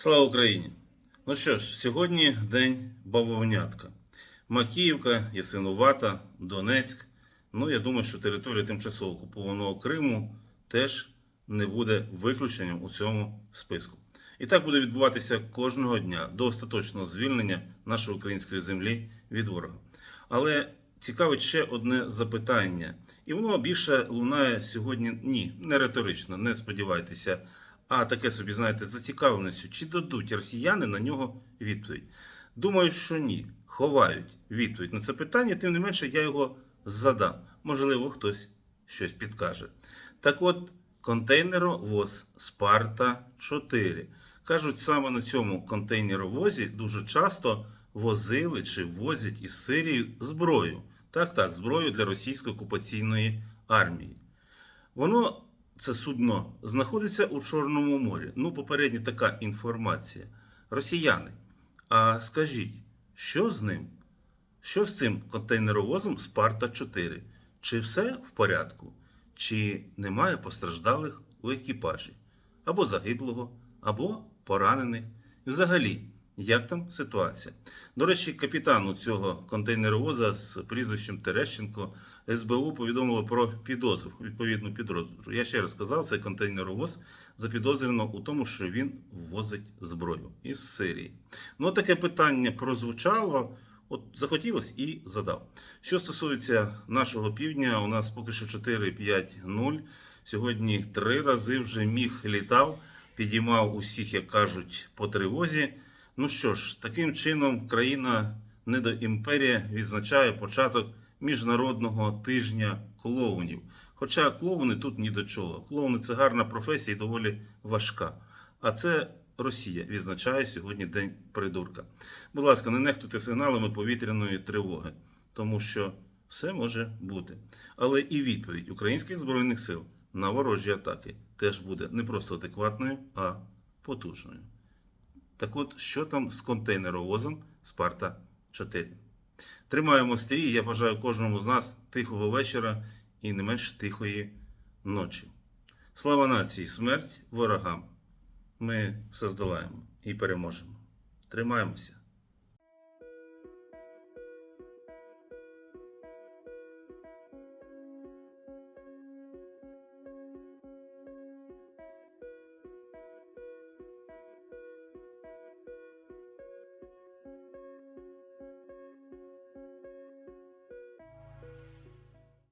Слава Україні! Ну що ж, сьогодні день бавовнятка. Макіївка, Ясинувата, Донецьк. Ну, я думаю, що територія тимчасово окупованого Криму теж не буде виключенням у цьому списку. І так буде відбуватися кожного дня до остаточного звільнення нашої української землі від ворога. Але цікавить ще одне запитання, і воно більше лунає сьогодні ні, не риторично, не сподівайтеся, а таке собі, знаєте, зацікавленістю, чи дадуть росіяни на нього відповідь. Думаю, що ні. Ховають відповідь на це питання, тим не менше я його задам. Можливо, хтось щось підкаже. Так от, контейнеровоз Спарта 4. Кажуть, саме на цьому контейнеровозі дуже часто возили чи возять із Сирії зброю. Так, так, зброю для російської окупаційної армії. Воно, це судно, знаходиться у Чорному морі. Ну, попередня така інформація. Росіяни, а скажіть, що з ним? Що з цим контейнеровозом Спарта 4? Чи все в порядку? Чи немає постраждалих у екіпажі? Або загиблого, або поранених? Взагалі, як там ситуація? До речі, капітану цього контейнеровоза з прізвищем Терещенко СБУ повідомило про підозру, відповідну підозру. Я ще раз сказав, цей контейнеровоз запідозрено у тому, що він ввозить зброю із Сирії. Ну, таке питання прозвучало. От захотілось і задав. Що стосується нашого півдня, у нас поки що 4-5-0. Сьогодні три рази вже міг літав, підіймав усіх, як кажуть, по тривозі. Ну що ж, таким чином країна недоімперія відзначає початок міжнародного тижня клоунів. Хоча клоуни тут ні до чого. Клоуни це гарна професія і доволі важка. А це Росія відзначає сьогодні День придурка. Будь ласка, не нехтуйте сигналами повітряної тривоги, тому що все може бути. Але і відповідь українських збройних сил на ворожі атаки теж буде не просто адекватною, а потужною. Так от, що там з контейнеровозом Спарта 4? Тримаємо стрій. Я бажаю кожному з нас тихого вечора і не менш тихої ночі. Слава нації, смерть ворогам! Ми все здолаємо і переможемо. Тримаємося.